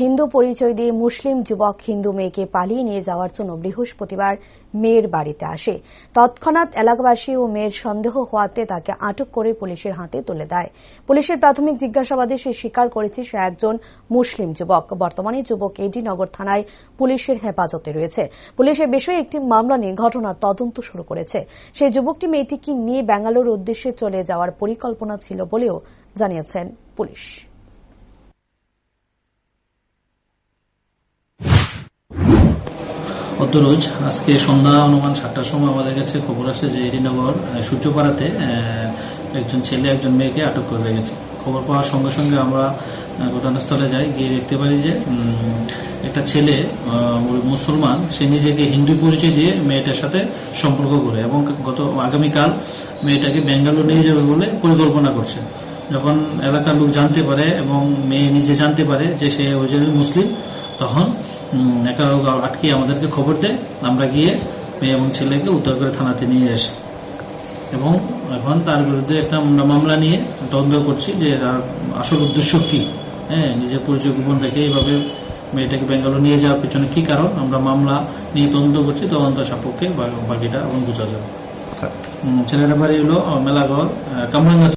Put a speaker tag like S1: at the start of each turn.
S1: হিন্দু পরিচয় দিয়ে মুসলিম যুবক হিন্দু মেয়েকে পালিয়ে নিয়ে যাওয়ার জন্য বৃহস্পতিবার মেয়ের বাড়িতে আসে। তৎক্ষণাৎ এলাকাবাসী ও মেয়ের সন্দেহ হওয়াতে তাকে আটক করে পুলিশের হাতে তুলে দেয়। পুলিশের প্রাথমিক জিজ্ঞাসাবাদে সে স্বীকার করেছে সে একজন মুসলিম যুবক। বর্তমানে যুবক এডি নগর থানায় পুলিশের হেফাজতে রয়েছে। পুলিশের বিষয়ে একটি মামলা নিয়ে ঘটনার তদন্ত শুরু করেছে। সেই যুবকটি মেয়েটিকে নিয়ে ব্যাঙ্গালোর উদ্দেশ্যে চলে যাওয়ার পরিকল্পনা ছিল বলেও জানিয়েছেন পুলিশ।
S2: গত রোজ আজকে সন্ধ্যা অনুমান সাতটার সময় আমাদের কাছে খবর আসে যে এডিনগর আহ, সূর্যপাড়াতে একজন ছেলে একজন মেয়েকে আটক করে রেখেছে। খবর পাওয়ার সঙ্গে সঙ্গে আমরা ঘটনাস্থলে যাই গিয়ে দেখতে পারি যে একটা ছেলে মুসলমান সে নিজেকে হিন্দু পরিচয় দিয়ে মেয়েটার সাথে সম্পর্ক করে এবং গত আগামীকাল মেয়েটাকে ব্যাঙ্গালোর নিয়ে যাবে বলে পরিকল্পনা করছে। যখন এলাকার লোক জানতে পারে এবং মেয়ে নিজে জানতে পারে যে সে ওই মুসলিম তখন আটকে আমাদেরকে খবর দেয়। আমরা গিয়ে মেয়ে এবং ছেলেকে উদ্ধার করে থানাতে নিয়ে আসি। এবং এখন তার বিরুদ্ধে একটা আমরা মামলা নিয়ে তদন্ত করছি যে তার আসল উদ্দেশ্য কি। হ্যাঁ নিজের পরিচয় গোপন রেখে এইভাবে মেয়েটাকে বেঙ্গালোর নিয়ে যাওয়ার পিছনে কি কারণ? আমরা মামলা নিয়ে তদন্ত করছি তদন্ত সাপেক্ষে বাকিটা এখন বোঝা যাবে। উম, ছেলের বাড়ি হলো মেলাঘর আহ, কামরাঙ্গা